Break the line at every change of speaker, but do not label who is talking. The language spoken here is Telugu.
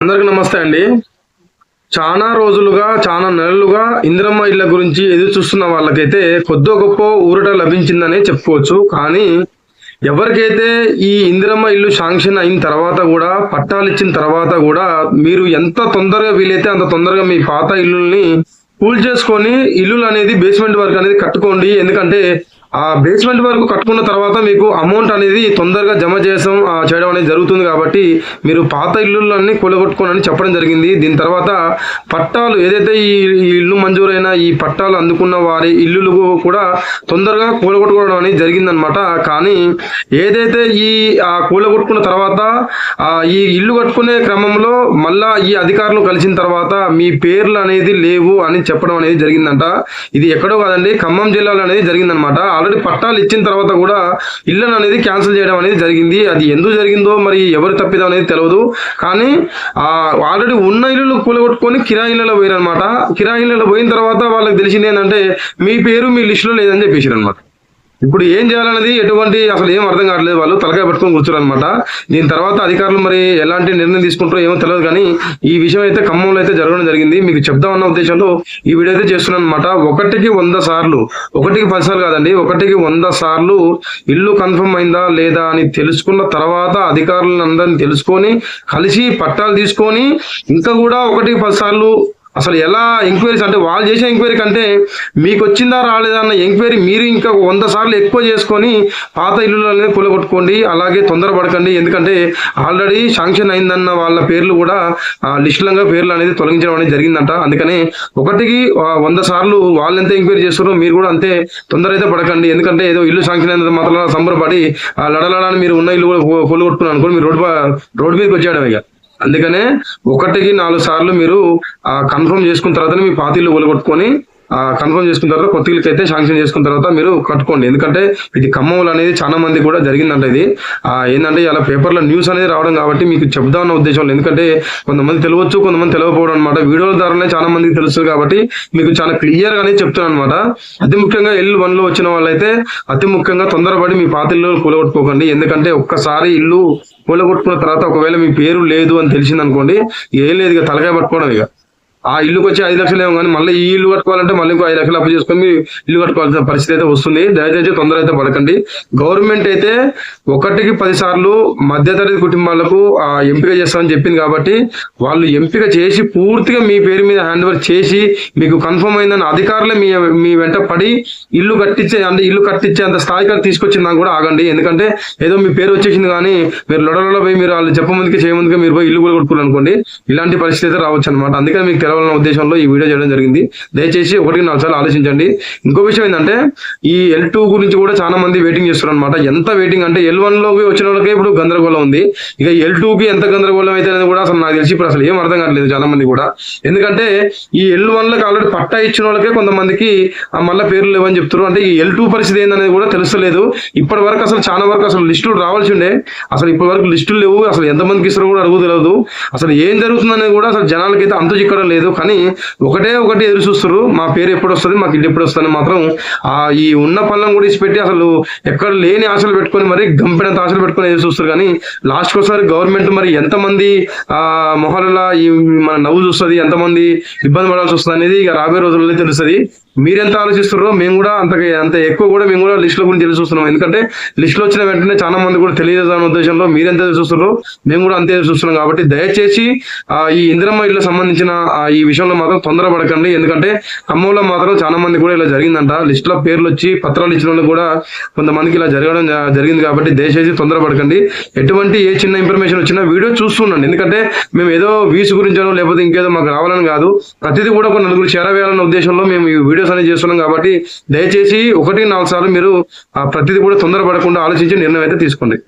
అందరికి నమస్తే అండి. చాలా రోజులుగా చాలా నెలలుగా ఇందిరమ్మ ఇళ్ళ గురించి ఎదురు చూస్తున్న వాళ్ళకైతే కొద్దో గొప్ప ఊరట లభించిందనే చెప్పుకోవచ్చు. కానీ ఎవరికైతే ఈ ఇందిరమ్మ ఇల్లు శాంక్షన్ అయిన తర్వాత కూడా పట్టాలు ఇచ్చిన తర్వాత కూడా మీరు ఎంత తొందరగా వీలైతే అంత తొందరగా మీ పాత ఇల్లుల్ని కూల్ చేసుకొని ఇల్లులు అనేది బేస్మెంట్ వర్క్ అనేది కట్టుకోండి. ఎందుకంటే ఆ బేస్మెంట్ వరకు కట్టుకున్న తర్వాత మీకు అమౌంట్ అనేది తొందరగా జమ చేసాం చేయడం అనేది జరుగుతుంది కాబట్టి మీరు పాత ఇల్లులన్నీ కూలగొట్టుకోనని చెప్పడం జరిగింది. దీని తర్వాత పట్టాలు ఏదైతే ఈ ఇల్లు మంజూరైన ఈ పట్టాలు అందుకున్న వారి ఇల్లులు కూడా తొందరగా కూలగొట్టుకోవడం అనేది జరిగిందనమాట. కానీ ఏదైతే ఈ కూలగొట్టుకున్న తర్వాత ఈ ఇల్లు కట్టుకునే క్రమంలో మళ్ళా ఈ అధికారులు కలిసిన తర్వాత మీ పేర్లు అనేది లేవు అని చెప్పడం అనేది జరిగిందంట. ఇది ఎక్కడో కాదండి ఖమ్మం జిల్లాలో అనేది జరిగిందనమాట. ఆల్రెడీ పట్టాలు ఇచ్చిన తర్వాత కూడా ఇల్లు అనేది క్యాన్సిల్ చేయడం అనేది జరిగింది. అది ఎందుకు జరిగిందో మరి ఎవరు తప్పిదో అనేది తెలియదు కానీ ఆల్రెడీ ఉన్న ఇల్లులు కూలగొట్టుకొని కిరాయి కిరాయిలలో పోయారనమాట ఇళ్ళలో పోయిన తర్వాత వాళ్ళకి తెలిసింది ఏంటంటే మీ పేరు మీ లిస్టులో లేదని చెప్పేసారు అనమాట ఇప్పుడు ఏం చేయాలనేది ఎటువంటి అసలు ఏం అర్థం కావట్లేదు. వాళ్ళు తలకాయ పట్టుకొని కూర్చోరు అనమాట దీని తర్వాత అధికారులు మరి ఎలాంటి నిర్ణయం తీసుకుంటారో ఏమో తెలియదు కానీ ఈ విషయం అయితే ఖమ్మంలో అయితే జరగడం జరిగింది. మీకు చెప్దామన్న ఉద్దేశంలో ఈ వీడియో అయితే చేస్తున్నాను అనమాట ఒకటికి వంద సార్లు ఒకటికి పది సార్లు కాదండి ఒకటికి వంద సార్లు ఇల్లు కన్ఫర్మ్ అయిందా లేదా అని తెలుసుకున్న తర్వాత అధికారులను తెలుసుకొని కలిసి పట్టాలు తీసుకొని ఇంకా కూడా ఒకటికి పది సార్లు అసలు ఎలా ఎంక్వైరీస్ అంటే వాళ్ళు చేసే ఎంక్వైరీ కంటే మీకు వచ్చిందా రాలేదా అన్న ఎంక్వైరీ మీరు ఇంకా వంద సార్లు ఎక్కువ చేసుకొని పాత ఇల్లులనే కూలగొట్టుకోండి అలాగే తొందరపడకండి. ఎందుకంటే ఆల్రెడీ శాంక్షన్ అయిందన్న వాళ్ళ పేర్లు కూడా ఆ, లిస్టులంగా పేర్లు అనేది తొలగించడం అనేది జరిగిందంట. అందుకని ఒకటికి వంద సార్లు వాళ్ళు ఎంత ఎంక్వైరీ చేస్తారో మీరు కూడా అంతే తొందర అయితే పడకండి. ఎందుకంటే ఏదో ఇల్లు శాంక్షన్ అయినంత మాత్రం సంబరపడి ఆ లడలడని మీరు ఉన్న ఇల్లు కూడా కూలగొట్టుకున్నాను అనుకోండి మీరు రోడ్డు రోడ్డు మీదకి వచ్చాడు ఇక. అందుకనే ఒకటికి నాలుగు సార్లు మీరు కన్ఫర్మ్ చేసుకున్న తర్వాత మీ పాతీలు ఒలగొట్టుకొని కన్ఫర్మ్ చేసుకున్న తర్వాత కొత్త అయితే శాంక్షన్ చేసుకున్న తర్వాత మీరు కట్టుకోండి. ఎందుకంటే ఇది ఖమ్మంలో అనేది చాలా మంది కూడా జరిగిందంట ఇది. ఆ, ఏంటంటే ఇలా పేపర్లో న్యూస్ అనేది రావడం కాబట్టి మీకు చెప్దామన్న ఉద్దేశం ఎందుకంటే కొంతమంది తెలియవచ్చు కొంతమంది తెలియకపోవడం అనమాట వీడియోల ద్వారానే చాలా మందికి తెలుస్తుంది కాబట్టి మీకు చాలా క్లియర్ గానే చెప్తున్నాను అనమాట అతి ముఖ్యంగా ఇల్లు వన్లో వచ్చిన వాళ్ళైతే అతి ముఖ్యంగా తొందరపడి మీ పాత ఇల్లు కూలగొట్టుకోకండి. ఎందుకంటే ఒక్కసారి ఇల్లు కూలగొట్టుకున్న తర్వాత ఒకవేళ మీ పేరు లేదు అని తెలిసిందనుకోండి ఏం లేదు ఇక తలకాయ పట్టుకోవడం ఇక. ఆ ఇల్లుకి వచ్చి ఐదు లక్షలు ఏమో కానీ మళ్ళీ ఈ ఇల్లు కట్టుకోవాలంటే మళ్ళీ ఇంకో ఐదు లక్షలు అప్పు చేసుకొని ఇల్లు కట్టుకోవాల్సిన పరిస్థితి అయితే వస్తుంది. దయచేసి తొందర అయితే పడకండి. గవర్నమెంట్ అయితే ఒకటికి పది సార్లు మధ్యతరగతి కుటుంబాలకు ఆ ఎంపిక చేస్తామని చెప్పింది కాబట్టి వాళ్ళు ఎంపిక చేసి పూర్తిగా మీ పేరు మీద హ్యాండ్ ఓవర్ చేసి మీకు కన్ఫర్మ్ అయిందని అధికారులే మీ మీ వెంట పడి ఇల్లు కట్టించే అంటే ఇల్లు కట్టించే అంత స్థాయికి అది తీసుకొచ్చిందా కూడా ఆగండి. ఎందుకంటే ఏదో మీ పేరు వచ్చేసింది కానీ మీరు లొడలలో పోయి మీరు వాళ్ళు చెప్పముందుకే చేయముందుకే మీరు పోయి ఇల్లు కూడా కొట్టుకోరు అనుకోండి ఇలాంటి పరిస్థితి అయితే రావచ్చు అనమాట అందుకని మీకు చేయాలన్న ఉద్దేశంలో ఈ వీడియో చేయడం జరిగింది. దయచేసి ఒకటి నాలుగు ఆలోచించండి. ఇంకో విషయం ఏంటంటే ఈ ఎల్ టూ గురించి కూడా చాలా మంది వెయిటింగ్ చేస్తున్నారు అనమాట ఎంత వెయిటింగ్ అంటే ఎల్ వన్లోకి వచ్చిన వాళ్ళకే ఇప్పుడు గందరగోళం ఉంది. ఇక ఎల్ టూ కి ఎంత గందరగోళం అయితే అనేది కూడా అసలు నాకు తెలిసి ఇప్పుడు అసలు ఏం అర్థం కావట్లేదు చాలా మంది కూడా. ఎందుకంటే ఈ ఎల్ వన్లకు ఆల్రెడీ పట్టా ఇచ్చిన వాళ్ళకే కొంతమందికి ఆ మళ్ళీ పేర్లు లేవని చెప్తారు అంటే ఈ ఎల్ టూ పరిస్థితి ఏందనేది కూడా తెలుస్తలేదు. ఇప్పటి వరకు అసలు చాలా వరకు అసలు లిస్టులు రావాల్సి ఉండే. అసలు ఇప్పటి వరకు లిస్టులు లేవు. అసలు ఎంతమందికి ఇస్తారో కూడా అడుగు తెలియదు అసలు ఏం జరుగుతుందనేది కూడా అసలు జనాలకైతే అంతు చిక్కడం లేదు. కానీ ఒకటే ఒకటి ఎదురు చూస్తారు మా పేరు ఎప్పుడు వస్తుంది మాకు ఇల్లు ఎప్పుడు వస్తుంది మాత్రం ఆ ఈ ఉన్న పనులను కూడా ఇచ్చిపెట్టి అసలు ఎక్కడ లేని ఆశలు పెట్టుకొని మరి గంపినంత ఆశలు పెట్టుకొని ఎదురు చూస్తారు కానీ లాస్ట్కి ఒకసారి గవర్నమెంట్ మరి ఎంతమంది ఆ మొహాలలో ఈ మన నవ్వు చూస్తుంది ఎంతమంది ఇబ్బంది పడాల్సి వస్తుంది అనేది ఇక రాబోయే రోజుల్లో తెలుస్తుంది. మీరెంత ఆలోచిస్తున్నారో మేము కూడా అంత అంత ఎక్కువ కూడా మేము కూడా లిస్టుల గురించి తెలిసి చూస్తున్నాం. ఎందుకంటే లిస్టులు వచ్చిన వెంటనే చాలా మంది కూడా తెలియదు ఉద్దేశంలో మీరెంత చూస్తున్నారో మేము కూడా అంతే చూస్తున్నాం. కాబట్టి దయచేసి ఆ, ఈ ఇందిరమ్మ ఇళ్ళకి సంబంధించిన ఈ విషయంలో మాత్రం తొందరపడకండి. ఎందుకంటే ఖమ్మంలో మాత్రం చాలా మంది కూడా ఇలా జరిగిందంట. లిస్టుల పేర్లు వచ్చి పత్రాలు ఇచ్చిన వాళ్ళు కూడా కొంతమందికి ఇలా జరగడం జరిగింది కాబట్టి దయచేసి తొందరపడకండి. ఎటువంటి ఏ చిన్న ఇన్ఫర్మేషన్ వచ్చినా వీడియో చూస్తుండండి ఎందుకంటే మేము ఏదో వీసు గురించో లేకపోతే ఇంకేదో మాకు రావాలని కాదు. ప్రతిదీ కూడా ఒక నలుగురు చేరవేయాలన్న ఉద్దేశంలో మేము ఈ వీడియోస్ అనేది చేస్తున్నాం కాబట్టి దయచేసి ఒకటి నాలుగు సార్లు మీరు ఆ ప్రతిదీ కూడా తొందరపడకుండా ఆలోచించి నిర్ణయం అయితే తీసుకోండి.